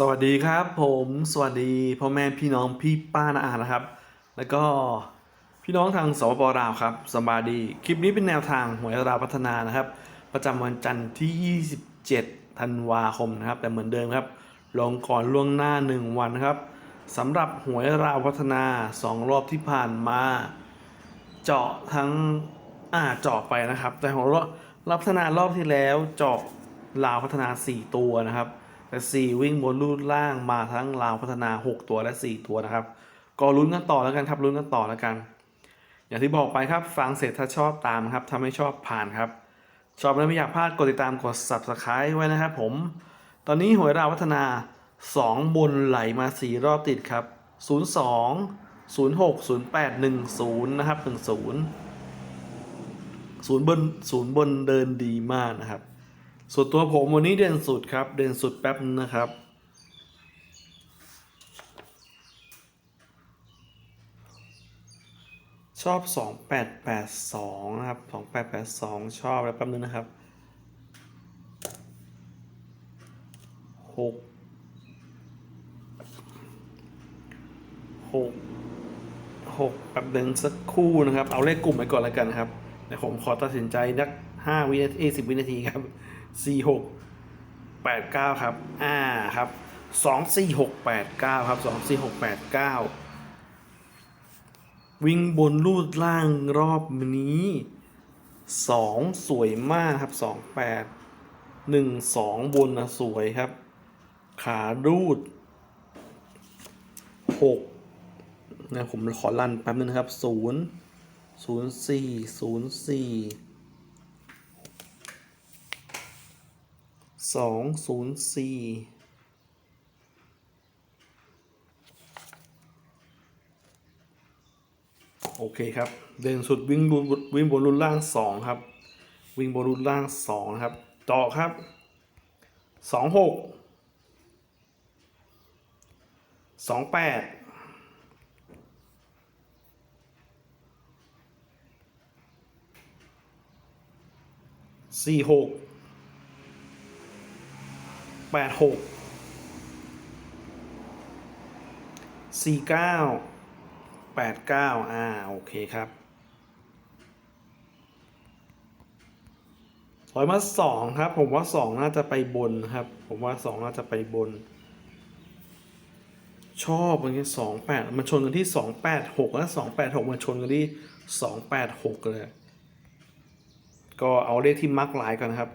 สวัสดีครับผมสวัสดีพ่อแม่พี่น้องพี่ป้านาอานะครับ แล้วก็พี่น้องทางสปปลาวครับสบายดี คลิปนี้เป็นแนวทางหวยราวพัฒนานะครับ ประจำวันจันทร์ที่ 27 ธันวาคมนะครับ แต่เหมือนเดิมครับลงก่อนล่วงหน้า 1 วันนะครับสำหรับหวยราวพัฒนา 2 รอบที่ผ่านมา เจาะทั้งอ่าเจาะไปนะครับ แต่ของรอบรับพัฒนารอบที่แล้วเจาะลาวพัฒนา 4 ตัวนะครับ แต่4วิ่งบนรูดล่างมาทั้งลาวพัฒนา 6 ตัวและ 4 ตัวนะครับ ก็ลุ้นกันต่อแล้วกันครับลุ้นกันต่อแล้วกัน อย่างที่บอกไปครับฟังเสร็จถ้าชอบตามครับถ้าไม่ชอบผ่านครับ ชอบแล้วไม่อยากพลาดกดติดตามกด subscribe ไว้นะครับผม ตอนนี้หวยราวพัฒนา 2 บนไหลมา 4 รอบติดครับ 02 06 08 10 นะครับ 10 ศูนย์บนศูนย์บนเดินดีมากนะครับ ส่วนตัวผมวันนี้เด่นสุดครับ เด่นสุดแป๊บนึงนะครับ ชอบ 2882 นะครับ 2882 ชอบแล้วแป๊บนึงนะครับหกหกหกแป๊บนึงสักครู่นะครับ เอาเลขกลุ่มไปก่อนแล้วกันครับเดี๋ยวผมขอตัดสินใจนัก ห้าวินาทีสิบวินาทีครับสี่หกแปดเก้าครับ อ่าครับสองสี่หกแปดเก้าครับสองสี่หกแปดเก้าวิ่งบนลูดล่างรอบนี้สองสวยมากครับสองแปดหนึ่งสองบนนะสวยครับ ขารูดหกนะผมขอรันแป๊บนึงนะครับศูนย์ศูนย์สี่ศูนย์สี่ สองศูนย์สี่โอเคครับ เดินสุดวิ่งบนวิ่งบนรุ่นล่างสองครับ วิ่งบนรุ่นล่างสองนะครับ ต่อครับสองหกสองแปดสี่หก แปดหกสี่เก้าแปดเก้าอ่า โอเคครับถอยมาสองครับ ผมว่าสองน่าจะไปบนครับ ผมว่าสองน่าจะไปบน ชอบอย่างเงี้ยสองแปดมันชนกันที่สองแปดหกและสองแปดหกมันชนกันที่สองแปดหกเลย ก็เอาเลขที่มักหลายก่อนครับ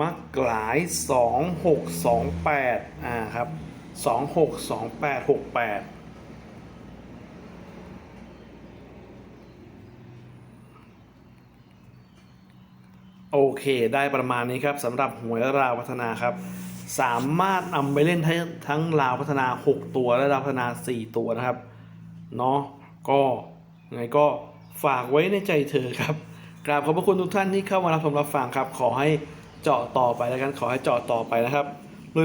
มักหลายสองหกสองแปดอ่าครับสองหกสองแปดหกแปดโอเค ได้ประมาณนี้ครับสำหรับหวยราวพัฒนาครับ สามารถนำไปเล่นทั้งทั้งราวพัฒนา 6 ตัวและราวพัฒนา 4 ตัวนะครับเนาะก็ไงก็ฝากไว้ในใจเธอครับกราบขอบพระคุณทุกท่านที่เข้ามารับชมรับฟังครับ ขอให้ เจาะต่อไปแล้วกันขอให้เจาะต่อไปนะครับ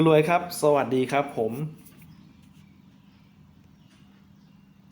รวยๆครับ สวัสดีครับผม